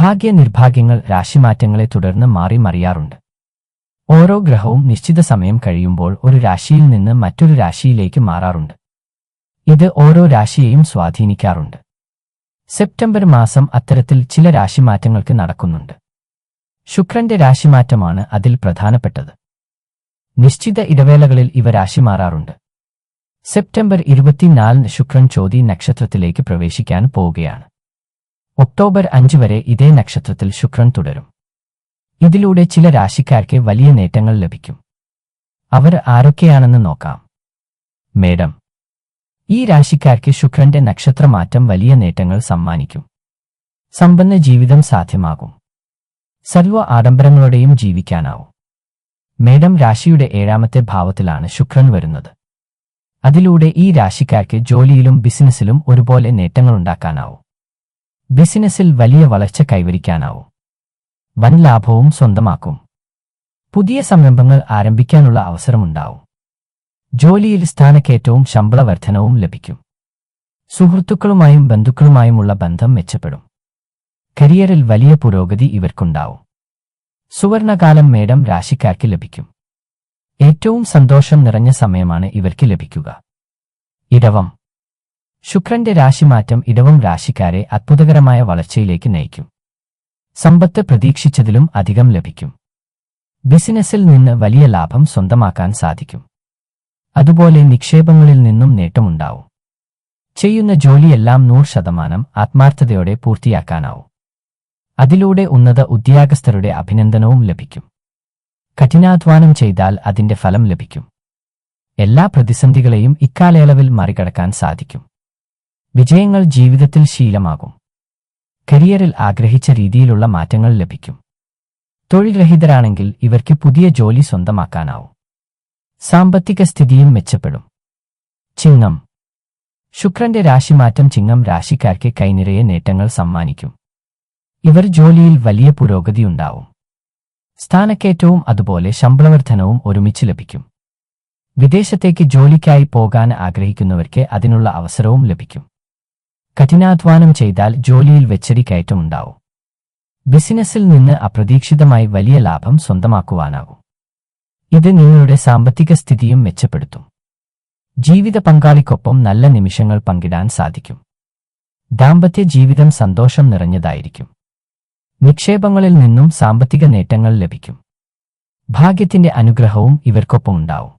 ഭാഗ്യ നിർഭാഗ്യങ്ങൾ രാശിമാറ്റങ്ങളെ തുടർന്ന് മാറി മറിയാറുണ്ട്. ഓരോ ഗ്രഹവും നിശ്ചിത സമയം കഴിയുമ്പോൾ ഒരു രാശിയിൽ നിന്ന് മറ്റൊരു രാശിയിലേക്ക് മാറാറുണ്ട്. ഇത് ഓരോ രാശിയെയും സ്വാധീനിക്കാറുണ്ട്. സെപ്റ്റംബർ മാസം അത്തരത്തിൽ ചില രാശിമാറ്റങ്ങൾക്ക് നടക്കുന്നുണ്ട്. ശുക്രന്റെ രാശിമാറ്റമാണ് അതിൽ പ്രധാനപ്പെട്ടത്. നിശ്ചിത ഇടവേളകളിൽ ഇവ രാശി മാറാറുണ്ട്. സെപ്റ്റംബർ ഇരുപത്തിനാലിന് ശുക്രൻ ചോതി നക്ഷത്രത്തിലേക്ക് പ്രവേശിക്കാൻ പോവുകയാണ്. ഒക്ടോബർ അഞ്ച് വരെ ഇതേ നക്ഷത്രത്തിൽ ശുക്രൻ തുടരും. ഇതിലൂടെ ചില രാശിക്കാർക്ക് വലിയ നേട്ടങ്ങൾ ലഭിക്കും. അവർ ആരൊക്കെയാണെന്ന് നോക്കാം. മേഡം ഈ രാശിക്കാർക്ക് ശുക്രന്റെ നക്ഷത്രമാറ്റം വലിയ നേട്ടങ്ങൾ സമ്മാനിക്കും. സമ്പന്ന ജീവിതം സാധ്യമാകും. സർവ ആഡംബരങ്ങളോടെയും ജീവിക്കാനാവും. മേഡം രാശിയുടെ ഏഴാമത്തെ ഭാവത്തിലാണ് ശുക്രൻ വരുന്നത്. അതിലൂടെ ഈ രാശിക്കാർക്ക് ജോലിയിലും ബിസിനസ്സിലും ഒരുപോലെ നേട്ടങ്ങളുണ്ടാക്കാനാവും. ബിസിനസ്സിൽ വലിയ വളർച്ച കൈവരിക്കാനാവും. വൻ ലാഭവും സ്വന്തമാക്കും. പുതിയ സംരംഭങ്ങൾ ആരംഭിക്കാനുള്ള അവസരമുണ്ടാവും. ജോലിയിൽ സ്ഥാനക്കയറ്റവും ശമ്പള വർധനവും ലഭിക്കും. സുഹൃത്തുക്കളുമായും ബന്ധുക്കളുമായുമുള്ള ബന്ധം മെച്ചപ്പെടും. കരിയറിൽ വലിയ പുരോഗതി ഇവർക്കുണ്ടാവും. സുവർണകാലം മേടം രാശിക്കാർക്ക് ലഭിക്കും. ഏറ്റവും സന്തോഷം നിറഞ്ഞ സമയമാണ് ഇവർക്ക് ലഭിക്കുക. ഇടവം ശുക്രന്റെ രാശിമാറ്റം ഇടവം രാശിക്കാരെ അത്ഭുതകരമായ വളർച്ചയിലേക്ക് നയിക്കും. സമ്പത്ത് പ്രതീക്ഷിച്ചതിലും അധികം ലഭിക്കും. ബിസിനസ്സിൽ നിന്ന് വലിയ ലാഭം സ്വന്തമാക്കാൻ സാധിക്കും. അതുപോലെ നിക്ഷേപങ്ങളിൽ നിന്നും നേട്ടമുണ്ടാവും. ചെയ്യുന്ന ജോലിയെല്ലാം നൂറ് ശതമാനം ആത്മാർത്ഥതയോടെ പൂർത്തിയാക്കാനാവും. അതിലൂടെ ഉന്നത ഉദ്യോഗസ്ഥരുടെ അഭിനന്ദനവും ലഭിക്കും. കഠിനാധ്വാനം ചെയ്താൽ അതിന്റെ ഫലം ലഭിക്കും. എല്ലാ പ്രതിസന്ധികളെയും ഇക്കാലയളവിൽ മറികടക്കാൻ സാധിക്കും. വിജയങ്ങൾ ജീവിതത്തിൽ ശീലമാകും. കരിയറിൽ ആഗ്രഹിച്ച രീതിയിലുള്ള മാറ്റങ്ങൾ ലഭിക്കും. തൊഴിൽ രഹിതരാണെങ്കിൽ ഇവർക്ക് പുതിയ ജോലി സ്വന്തമാക്കാനാവും. സാമ്പത്തിക സ്ഥിതിയും മെച്ചപ്പെടും. ചിങ്ങം. ശുക്രന്റെ രാശിമാറ്റം ചിങ്ങം രാശിക്കാർക്ക് കൈനിറയെ നേട്ടങ്ങൾ സമ്മാനിക്കും. ഇവർ ജോലിയിൽ വലിയ പുരോഗതിയുണ്ടാവും സ്ഥാനക്കയറ്റവും അതുപോലെ ശമ്പളവർദ്ധനവും ഒരുമിച്ച് ലഭിക്കും. വിദേശത്തേക്ക് ജോലിക്കായി പോകാൻ ആഗ്രഹിക്കുന്നവർക്ക് അതിനുള്ള അവസരവും ലഭിക്കും. കഠിനാധ്വാനം ചെയ്താൽ ജോലിയിൽ വെച്ചടി കയറ്റമുണ്ടാവും. ബിസിനസ്സിൽ നിന്ന് അപ്രതീക്ഷിതമായി വലിയ ലാഭം സ്വന്തമാക്കുവാനാകും ഇത് നിങ്ങളുടെ സാമ്പത്തിക സ്ഥിതിയും മെച്ചപ്പെടുത്തും. ജീവിത പങ്കാളിക്കൊപ്പം നല്ല നിമിഷങ്ങൾ പങ്കിടാൻ സാധിക്കും. ദാമ്പത്യ ജീവിതം സന്തോഷം നിറഞ്ഞതായിരിക്കും. നിക്ഷേപങ്ങളിൽ നിന്നും സാമ്പത്തിക നേട്ടങ്ങൾ ലഭിക്കും. ഭാഗ്യത്തിന്റെ അനുഗ്രഹവും ഇവർക്കൊപ്പം ഉണ്ടാവും.